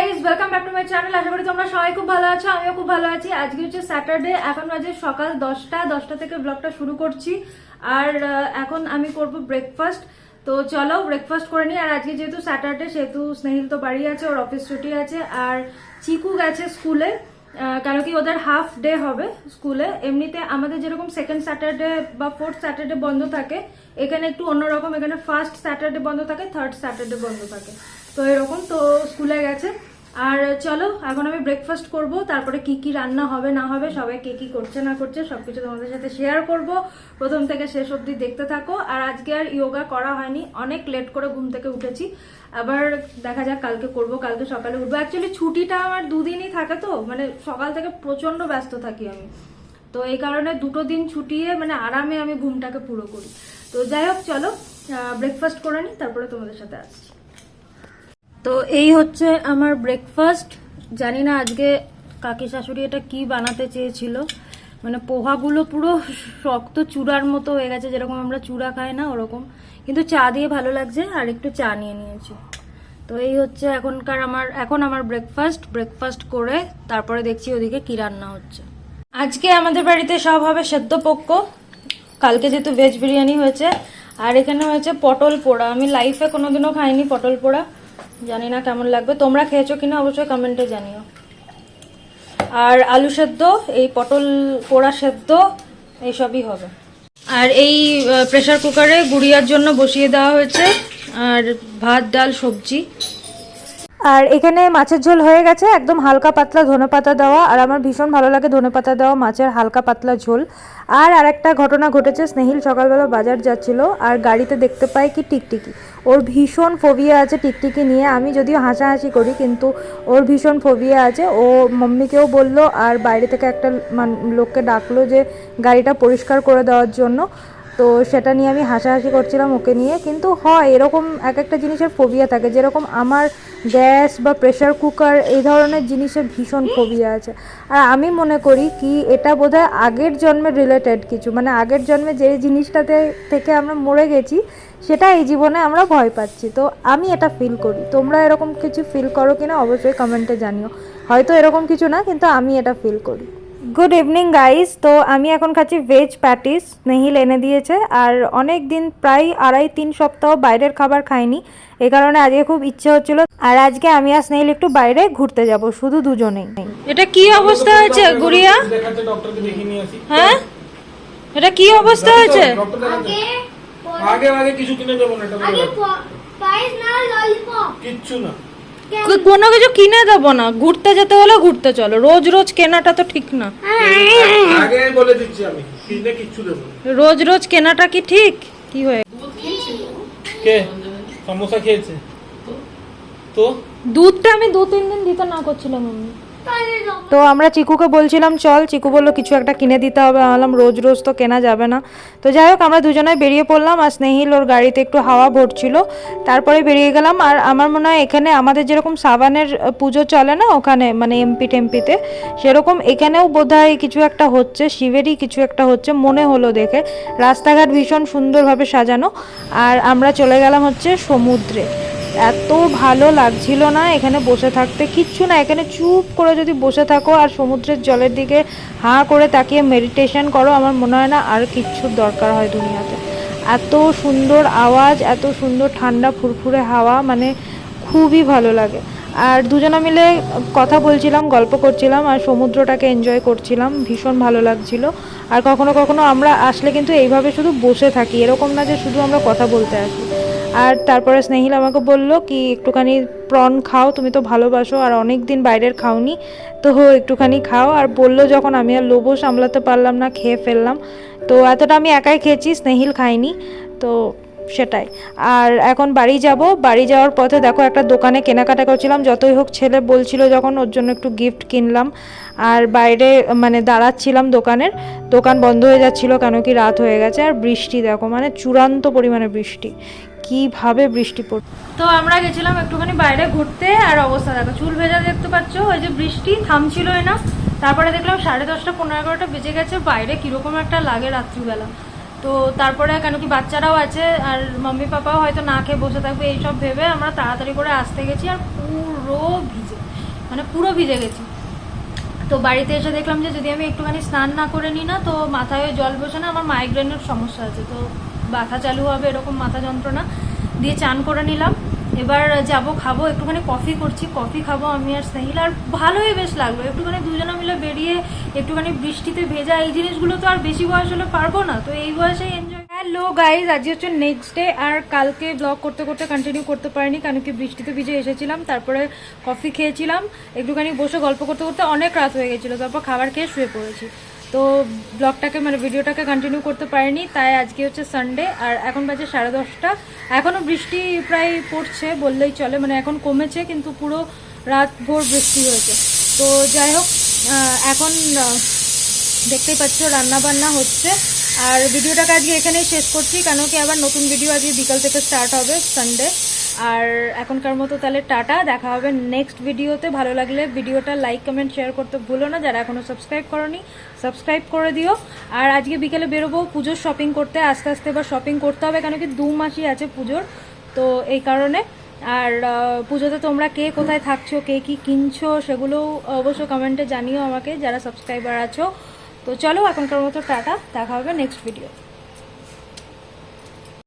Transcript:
Guys welcome back to my channel আশা করি তোমরা সবাই খুব ভালো আছো, আমিও খুব ভালো আছি। আজকে হচ্ছে স্যাটারডে এখন বাজে সকাল দশটা দশটা থেকে ব্লগটা শুরু করছি। আর এখন আমি করব ব্রেকফাস্ট তো চলো ব্রেকফাস্ট করে নিই। আর আজকে যেহেতু স্যাটারডে সেহেতু স্নেহিল তো বাড়ি আছে, ওর অফিস ছুটি আছে। আর চিকু গেছে স্কুলে কেন কি ওদের হাফ ডে হবে স্কুলে এমনিতে আমাদের যেরকম সেকেন্ড স্যাটারডে বা ফোর্থ স্যাটারডে বন্ধ থাকে, এখানে একটু অন্যরকম। এখানে ফার্স্ট স্যাটারডে বন্ধ থাকে থার্ড স্যাটারডে বন্ধ থাকে। তো এরকম তো স্কুলে গেছে। আর চলো, এখন আমি ব্রেকফাস্ট করব, তারপরে কি কি রান্না হবে, না হবে, সবাই কে কি করছে, না করছে, সবকিছু তোমাদের সাথে শেয়ার করব। প্রথম থেকে শেষ অবধি দেখতে থাকো। আর আজকে আর ইয়োগা করা হয়নি, অনেক লেট করে ঘুম থেকে উঠেছি। আবার দেখা যাক, কালকে করব, কালকে সকালে উঠবো। অ্যাকচুয়ালি ছুটিটা আমার দুদিনই থাকে তো মানে সকাল থেকে প্রচণ্ড ব্যস্ত থাকি আমি। তো এই কারণে দুটো দিন ছুটিয়ে মানে আরামে আমি ঘুমটাকে পুরো করি। তো যাই হোক, চলো ব্রেকফাস্ট করে নিই তারপরে তোমাদের সাথে আসছি। তো এই হচ্ছে আমার ব্রেকফাস্ট জানি না আজকে কাকি শাশুড়ি এটা কি বানাতে চেয়েছিল। মানে পোহাগুলো পুরো শক্ত চূড়ার মতো হয়ে গেছে, যেরকম আমরা চূড়া খাই না ওরকম। কিন্তু চা দিয়ে ভালো লাগছে আর একটু চা নিয়ে নিয়েছি। তো এই হচ্ছে এখনকার আমার, এখন আমার ব্রেকফাস্ট ব্রেকফাস্ট করে তারপরে দেখছি ওদিকে কি রান্না হচ্ছে। আজকে আমাদের বাড়িতে সব হবে সেদ্ধ পক্ক কালকে যেহেতু ভেজ বিরিয়ানি হয়েছে, আর এখানে হয়েছে পটল পোড়া। আমি লাইফে কোনোদিনও খাইনি পটল পোড়া। জানি না কেমন লাগবে। তোমরা খেয়েছো কিনা অবশ্যই কমেন্টে জানিও। আর আলু সেদ্ধ, এই পটল পোড়া সেদ্ধ এইসবই হবে। আর এই প্রেশার কুকারে গুড়িয়ার জন্য বসিয়ে দেওয়া হয়েছে। আর ভাত, ডাল, সবজি। আর এখানে মাছের ঝোল হয়ে গেছে, একদম হালকা পাতলা ধনেপাতা দেওয়া, আর আমার ভীষণ ভালো লাগে ধনেপাতা দেওয়া মাছের হালকা পাতলা ঝোল। আর আরেকটা ঘটনা ঘটেছে, স্নেহিল সকালবেলা বাজার যাচ্ছিল, আর গাড়িতে দেখতে পাই কি টিকটিকি। ওর ভীষণ ফোবিয়া আছে টিকটিকি নিয়ে, আমি যদিও হাসাহাসি করি, কিন্তু ওর ভীষণ ফোবিয়া আছে। ও মাম্মিকেও বলল, আর বাইরে থেকে একটা লোককে ডাকলো যে গাড়িটা পরিষ্কার করে দেওয়ার জন্য। তো সেটা নিয়ে আমি হাসাহাসি করছিলাম ওকে নিয়ে। কিন্তু হয়, এরকম এক একটা জিনিসের ফোবিয়া থাকে। যেরকম আমার গ্যাস বা প্রেশার কুকার এই ধরনের জিনিসের ভীষণ ফোবিয়া আছে। আর আমি মনে করি কি, এটা বোধহয় আগের জন্মের রিলেটেড কিছু। মানে আগের জন্মে যে জিনিসটাতে থেকে আমরা মরে গেছি, সেটা এই জীবনে আমরা ভয় পাচ্ছি। তো আমি এটা ফিল করি। তোমরা এরকম কিছু ফিল করো কিনা, অবশ্যই কমেন্টে জানিও। হয়তো এরকম কিছু না, কিন্তু আমি এটা ফিল করি। গুড ইভিনিং গাইস তো আমি এখন খাচ্ছি ভেজ প্যাটিস স্নেহিল এনে দিয়েছে। আর অনেক দিন প্রায় আড়াই তিন সপ্তাহ বাইরের খাবার খাইনি। এই কারণে আজকে খুব ইচ্ছে হচ্ছিল। আর আজকে আমি আর স্নেহিল একটু বাইরে ঘুরতে যাব শুধু দুজনেই। এটা কি অবস্থা হয়েছে গুড়িয়া? হ্যাঁ? এটা কি অবস্থা হয়েছে? আগে আগে আগে কিছু কিনে দেবো না এটা। না ললিপপ কিচ্ছু না। কোনো কিছু কিনে দেবো না। ঘুরতে যেতে হলে ঘুরতে চলো। রোজ রোজ কেনাটা তো ঠিক না। আগে বলে দিচ্ছি আমি কিনে কিচ্ছু দেবো রোজ রোজ কেনাটা কি ঠিক? কি হয়ে কে? সমোসা খেয়েছে। তো? দুধটা আমি দু তিন দিন দিতে না করছিলাম আমি। তো আমরা চিকুকে বলছিলাম, চল, চিকু বলল কিছু একটা কিনে দিতে হবে। বললাম, রোজ রোজ তো কেনা যাবে না। তো যাই হোক, আমরা দুজনে বেরিয়ে পড়লাম আর স্নেহিল ওর গাড়িতে একটু হাওয়া ভরছিল। তারপরে বেরিয়ে গেলাম আর আমার মনে হয় এখানে আমাদের যেরকম সাবানের পুজো চলে না ওখানে মানে এমপি টেম্পিতে, সেরকম এখানেও বোধহয় কিছু একটা হচ্ছে, শিবেরই কিছু একটা হচ্ছে, মনে হলো দেখে। রাস্তাঘাট ভীষণ সুন্দরভাবে সাজানো। আর আমরা চলে গেলাম হচ্ছে সমুদ্রে। এত ভালো লাগছিল না এখানে বসে থাকতে, কিচ্ছু না। এখানে চুপ করে যদি বসে থাকো আর সমুদ্রের জলের দিকে হাঁ করে তাকিয়ে মেডিটেশন করো, আমার মনে হয় না আর কিচ্ছুর দরকার হয় দুনিয়াতে। এত সুন্দর আওয়াজ, এত সুন্দর ঠান্ডা ফুরফুরে হাওয়া মানে খুবই ভালো লাগে। আর দুজনে মিলে কথা বলছিলাম, গল্প করছিলাম আর সমুদ্রটাকে এনজয় করছিলাম, ভীষণ ভালো লাগছিল। আর কখনো কখনো আমরা আসলে কিন্তু এইভাবে শুধু বসে থাকি, এরকম না যে শুধু আমরা কথা বলতে আসি। আর তারপরে স্নেহিল আমাকে বলল কি, একটুখানি প্রন খাও, তুমি তো ভালোবাসো আর অনেক দিন বাইরের খাওনি, তো হো একটুখানি খাও। আর বলল যখন আমি আর লোভও সামলাতে পারলাম না, খেয়ে ফেললাম। তো এতটা আমি একাই খেয়েছি, স্নেহিল খাইনি তো সেটাই। আর এখন বাড়ি যাব। বাড়ি যাওয়ার পথে দেখো একটা দোকানে কেনাকাটা করছিলাম, যতই হোক ছেলে বলছিল যখন ওর জন্য একটু গিফট কিনলাম। আর বাইরে মানে দাঁড়াচ্ছিলাম দোকানের, দোকান বন্ধ হয়ে যাচ্ছিল কেন কি রাত হয়ে গেছে। আর বৃষ্টি দেখো মানে চূড়ান্ত পরিমাণে বৃষ্টি। কীভাবে বৃষ্টি পড় তো আমরা গেছিলাম একটুখানি বাইরে ঘুরতে, আর অবস্থা দেখো, চুল ভেজা দেখতে পাচ্ছ, ওই যে বৃষ্টি থামছিলই না। তারপরে দেখলাম সাড়ে দশটা, পনেরো এগারোটা বেজে গেছে, বাইরে কীরকম একটা লাগে রাত্রিবেলা। তো তারপরে কেন কি বাচ্চারাও আছে, আর মাম্মি পাপাও হয়তো না খেয়ে বসে থাকবে এইসব ভেবে আমরা তাড়াতাড়ি করে আসতে গেছি, আর পুরো ভিজে মানে পুরো ভিজে গেছি। তো বাড়িতে এসে দেখলাম যে যদি আমি একটুখানি স্নান না করে নিই না, তো মাথায় জল বসে না, আমার মাইগ্রেনের সমস্যা আছে, তো ব্যথা চালু হবে এরকম মাথা যন্ত্রণা। দিয়ে চান করে নিলাম। এবার যাব, খাব, একটুখানি কফি করছি। কফি খাব আমি আর স্নেহিল। আর ভালোই বেশ লাগল। একটুখানি দুজনে মিলে বেরিয়ে একটুখানি বৃষ্টিতে ভেজা এই জিনিসগুলো তো আর বেশি বয়স হলে পারব না। তো এই বয়সে এনজয় হ্যালো গাইজ আজ হচ্ছে নেক্সট ডে আর কালকে ব্লগ করতে করতে কন্টিনিউ করতে পারিনি। কারণ কি বৃষ্টিতে ভিজে এসেছিলাম, তারপরে কফি খেয়েছিলাম। একটুখানি বসে গল্প করতে করতে অনেক রাত হয়ে গেছিল। তারপর খাবার খেয়ে শুয়ে পড়েছি। তো ব্লগটাকে মানে ভিডিওটাকে কন্টিনিউ করতে পারিনি, তাই আজকে হচ্ছে সানডে আর এখন বাজে সাড়ে দশটা। এখনও বৃষ্টি প্রায় পড়ছে বললেই চলে মানে এখন কমেছে, কিন্তু পুরো রাত ভোর বৃষ্টি হয়েছে। তো যাই হোক এখন দেখতেই পাচ্ছ রান্না বান্না হচ্ছে। আর ভিডিওটাকে আজকে এখানেই শেষ করছি, কেন কি আবার নতুন ভিডিও আজকে বিকাল থেকে স্টার্ট হবে সানডে আর এখনকার মতো তাহলে টাটা, দেখা হবে নেক্সট ভিডিওতে ভালো লাগলে ভিডিওটা লাইক কমেন্ট শেয়ার করতে ভুলো না। যারা এখনও সাবস্ক্রাইব করনি সাবস্ক্রাইব করে দিও। আর আজকে বিকেলে বেরোবো পুজোর শপিং করতে। আস্তে আস্তে এবার শপিং করতে হবে, কেন কি দু মাসই আছে পুজোর। তো এই কারণে। আর পুজোতে তোমরা কে কোথায় থাকছো, কে কি কিনছো সেগুলোও অবশ্য কমেন্টে জানিও আমাকে, যারা সাবস্ক্রাইবার আছো। তো চলো, এখনকার মতো টাটা, দেখা হবে নেক্সট ভিডিও